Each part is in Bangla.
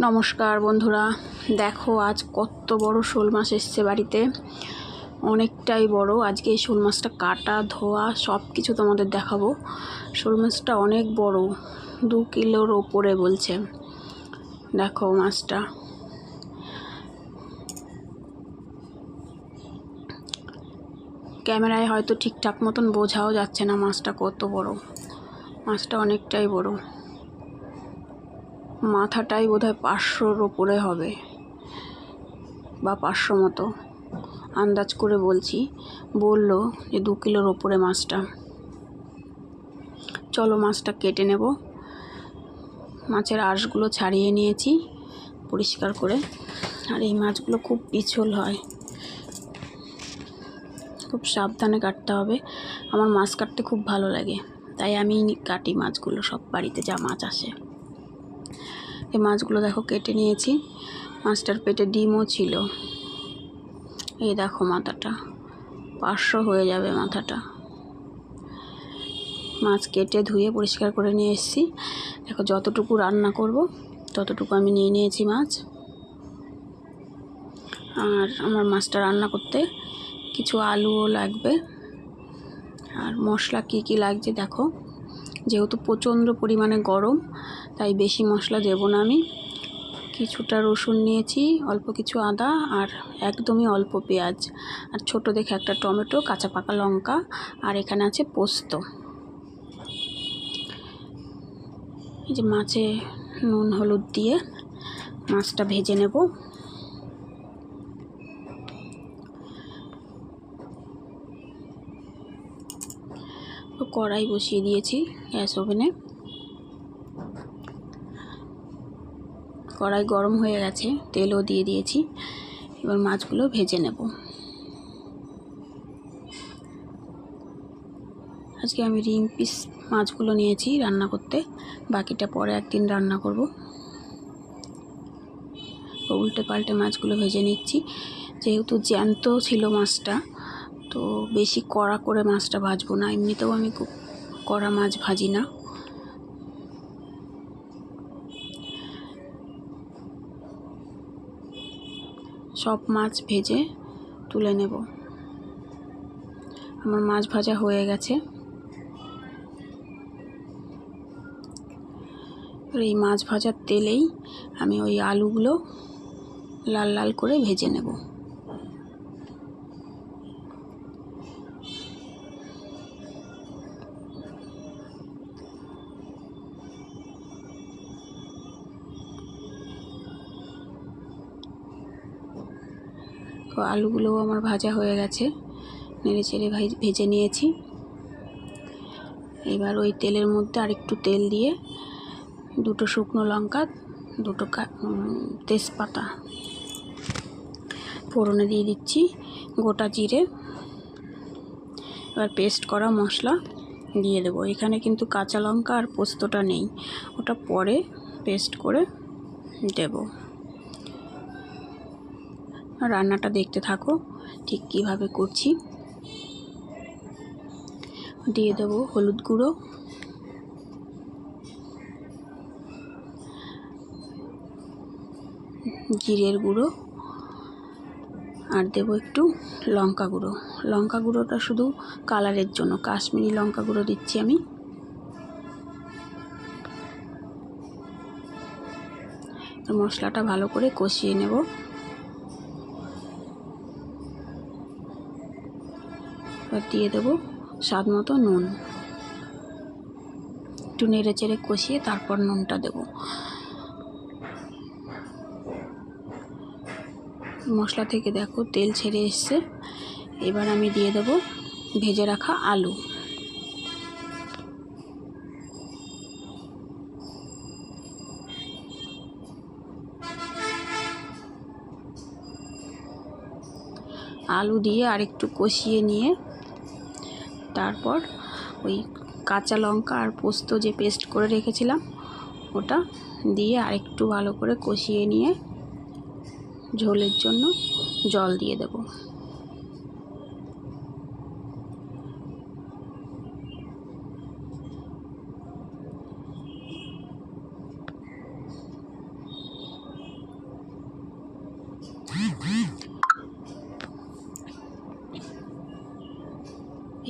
নমস্কার বন্ধুরা। দেখো, আজ কত বড় শোল মাছ এসছে বাড়িতে। অনেকটাই বড়। আজকে এই শোল মাছটা কাটা, ধোয়া সব কিছু তোমাদের দেখাবো। শোল মাছটা অনেক বড়, দু কিলোর ওপরে বলছে। দেখো মাছটা। ক্যামেরায় হয়তো ঠিকঠাক মতন বোঝাও যাচ্ছে না মাছটা কত বড়। মাছটা অনেকটাই বড়। মাথাটাই বোধহয় পাঁচশোর ওপরে হবে বা পাঁচশো মতো। আন্দাজ করে বলছি। বলল যে দু কিলোর ওপরে মাছটা। চলো মাছটা কেটে নেব। মাছের আঁশগুলো ছাড়িয়ে নিয়েছি পরিষ্কার করে। আর এই মাছগুলো খুব পিছল হয়। খুব সাবধানে কাটতে হবে। আমার মাছ কাটতে খুব ভালো লাগে। তাই আমি কাটি মাছগুলো, সব বাড়িতে যা মাছ আসে। এই মাছগুলো দেখো কেটে নিয়েছি। মাছটার পেটে ডিমও ছিল। এই দেখো মাথাটা। পাঁচশো হয়ে যাবে মাথাটা। মাছ কেটে ধুয়ে পরিষ্কার করে নিয়ে এসেছি। দেখো যতটুকু রান্না করব, ততটুকু আমি নিয়ে নিয়েছি মাছ। আর আমার মাছটা রান্না করতে কিছু আলুও লাগবে। আর মশলা কি কি লাগছে দেখো। যেহেতু প্রচণ্ড পরিমাণে গরম, তাই বেশি মশলা দেবো না আমি। কিছুটা রসুন নিয়েছি, অল্প কিছু আদা আর একদমই অল্প পেঁয়াজ। আর ছোট দেখে একটা টমেটো, কাঁচা পাকা লঙ্কা আর এখানে আছে পোস্ত। এই যে মাছে নুন, হলুদ দিয়ে মাছটা ভেজে নেব। কড়াই বসিয়ে দিয়েছি গ্যাস ওভেনে। কড়াই গরম হয়ে গেছে, তেলও দিয়ে দিয়েছি। এবার মাছগুলো ভেজে নেব। আজকে আমি রিং পিস মাছগুলো নিয়েছি রান্না করতে। বাকিটা পরে একদিন রান্না করব। উল্টে পাল্টে মাছগুলো ভেজে নিচ্ছি। যেহেতু জ্যান্ত ছিল মাছটা তো বেশি কড়া করে মাছটা ভাজবো না। এমনিতেও আমি কড়া মাছ ভাজি না। সব মাছ ভেজে তুলে নেব। আমার মাছ ভাজা হয়ে গেছে। এই মাছ ভাজার তেলেই আমি ওই আলুগুলো লাল লাল করে ভেজে নেব। তো আলুগুলোও আমার ভাজা হয়ে গেছে। নেড়ে চেড়ে ভেজে নিয়েছি। এবার ওই তেলের মধ্যে আরেকটু তেল দিয়ে দুটো শুকনো লঙ্কা, দুটো তেজপাতা ফোড়নে দিয়ে দিচ্ছি, গোটা জিরে। এবার পেস্ট করা মশলা দিয়ে দেবো। এখানে কিন্তু কাঁচা লঙ্কা আর পোস্তটা নেই। ওটা পরে পেস্ট করে দেবো। রান্নাটা দেখতে থাকো, ঠিক কীভাবে করছি। দিয়ে দেবো হলুদ গুঁড়ো। জিরের গুঁড়ো। আর দেবো একটু লঙ্কা গুঁড়ো। লঙ্কা গুঁড়োটা শুধু কালারের জন্য, কাশ্মীরি লঙ্কা গুঁড়ো দিচ্ছি আমি। মশলাটা ভালো করে কষিয়ে নেব। এবার দিয়ে দেবো স্বাদ মতো নুন। একটু নেড়ে চেড়ে কষিয়ে তারপর নুনটা দেব। মশলা থেকে দেখো তেল ছেড়ে এসছে। এবার আমি দিয়ে দেব ভেজে রাখা আলু। আলু দিয়ে আরেকটু কষিয়ে নিয়ে তারপর ওই কাঁচা লঙ্কা আর পোস্ত যে পেস্ট করে রেখেছিলাম, ওটা দিয়ে আরেকটু ভালো করে কষিয়ে নিয়ে ঝোলের জন্য জল দিয়ে দেব।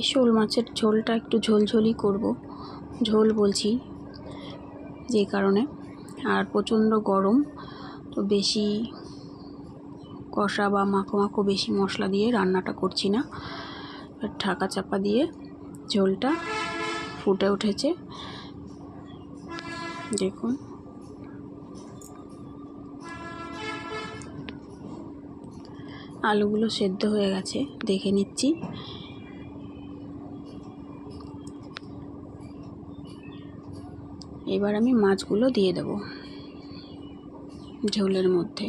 এই শোল মাছের ঝোলটা একটু ঝোলঝোলই করব। ঝোল বলছি যে কারণে। আর প্রচণ্ড গরম, তো বেশি কষা বা মাখো মাখো বেশি মশলা দিয়ে রান্নাটা করছি না। ঢাকা চাপা দিয়ে ঝোলটা ফুটে উঠেছে। দেখুন। আলুগুলো সেদ্ধ হয়ে গেছে, দেখে নিচ্ছি। এবার আমি মাছগুলো দিয়ে দেব ঝোলের মধ্যে।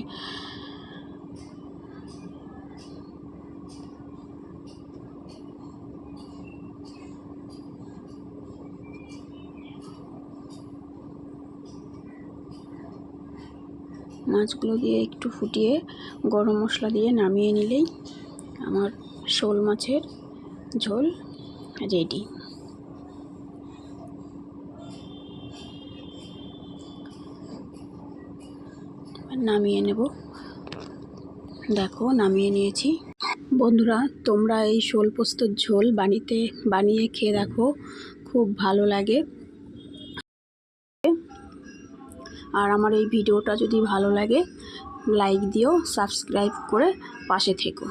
মাছগুলো দিয়ে একটু ফুটিয়ে গরম মশলা দিয়ে নামিয়ে নিলেই আমার শোল মাছের ঝোল রেডি নামিয়ে নেব। দেখো, নামিয়ে নিয়েছি। বন্ধুরা, তোমরা এই শোল পোস্তর ঝোল বানিতে বানিয়ে খেয়ে দেখো, খুব ভালো লাগে। আর আমার এই ভিডিওটা যদি ভালো লাগে, লাইক দিও, সাবস্ক্রাইব করে পাশে থেকো।